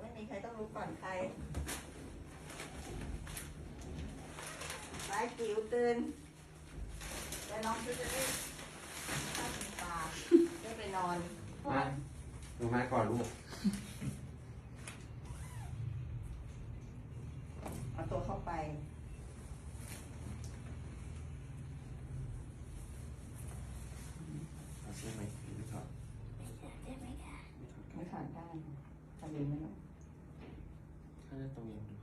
ไม่มีใครต้องรู้ก่อนใครไปจิ๋วตื่นแล้วน้องชุดจะได้ข้าวปลาได้ไปนอน มาดูมาก่อนลูก เอาตัวเข้าไป เอาเสื้อไหมไม่ถอด ไม่ถอนได้ ทำดีไหมลูกถ้าได้ตรงนี้ดู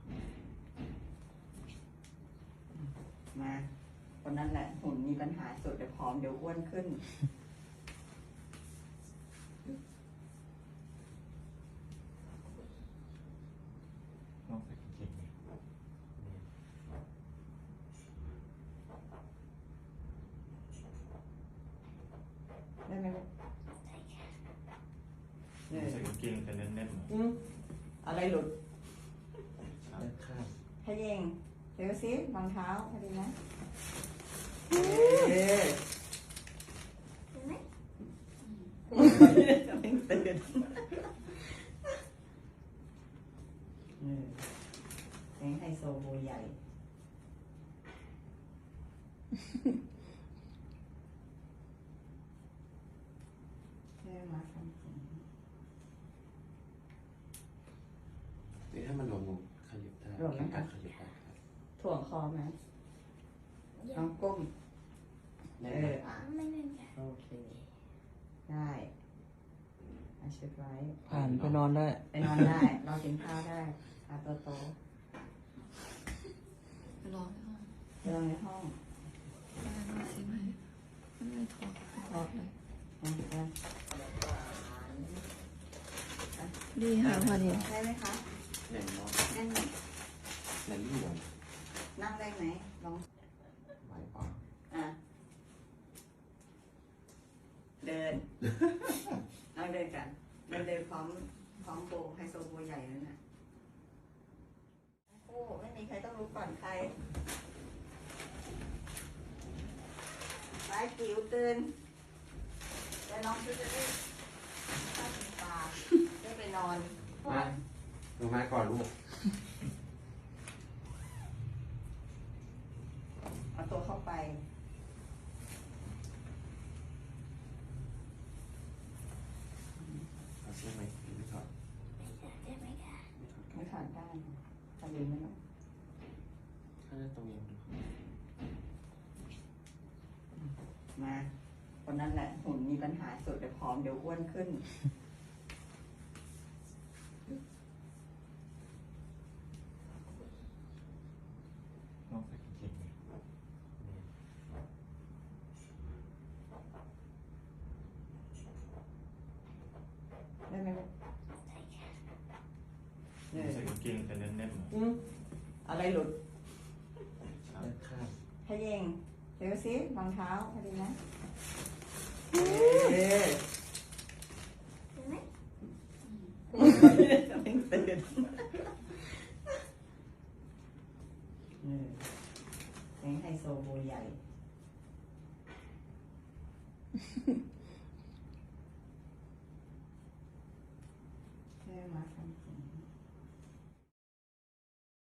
มาคนนั้นแหละหุ่นมีปัญหาสุดเดี๋ยวผอมเดี๋ยวอ้วนขึ้น ลองใส่กางเกงนี่ ได้ไหมลูกเออ ใส่กางเกงแต่แน่นๆอืมอะไรหลุดด้านข้างให้เองเร็วสิรองเท้าพอดีนะเออจะไม่ตื่นเออเพลงไฮโซโบใหญ่เชื่อมาทำจริง หรือถ้า มันลงลงขยับได้ลงไหมคะ ขยับได้ครับถ่วงคอไหมน้องก้มได้เอไหมออะโอเค ได้อาชุดไว้ ผ่านไปนอนได้ ไปนอนได้เรากินข้าวได้ตาโตโตรอไม่ห้องๆเดินในห้องได้มาสิไหมไม่ได้ถอดถอดเลย นะนะดีค่ะพอดี ได้ไหมคะ แหน่งน้องนั่งแหน่งนี่หลงนั่งได้ไหมลองไหวเปล่าอะเดินนั่งเดินกันเดินเดินพร้อมพร้อมโบไฮโซโบใหญ่นั่นน่ะโอ้ไม่มีใครต้องรู้ก่อนใครไปจิ๋วตื่นแล้วน้องชุดจะได้ข้าวกินปลาได้ไปนอนมา ดูมาก่อนลูก เอาตัวเข้าไป เอาเสื้อไหมไม่ถอดไม่ถอนได้ทำดีไหมลูกถ้าจะตรงนี้ดูมาคนนั้นแหละหุ่นมีปัญหาสุดเดี๋ยวผอมเดี๋ยวอ้วนขึ้น ลองใส่กางเกงนี่ ได้ไหมลูกเออ ใส่กางเกงแต่แน่นอืมอะไรหลุดด้านข้างให้เองเร็วสิรองเท้าพอดีนะเออจะไม่ตื่นเออเพลงไฮโซโบใหญ่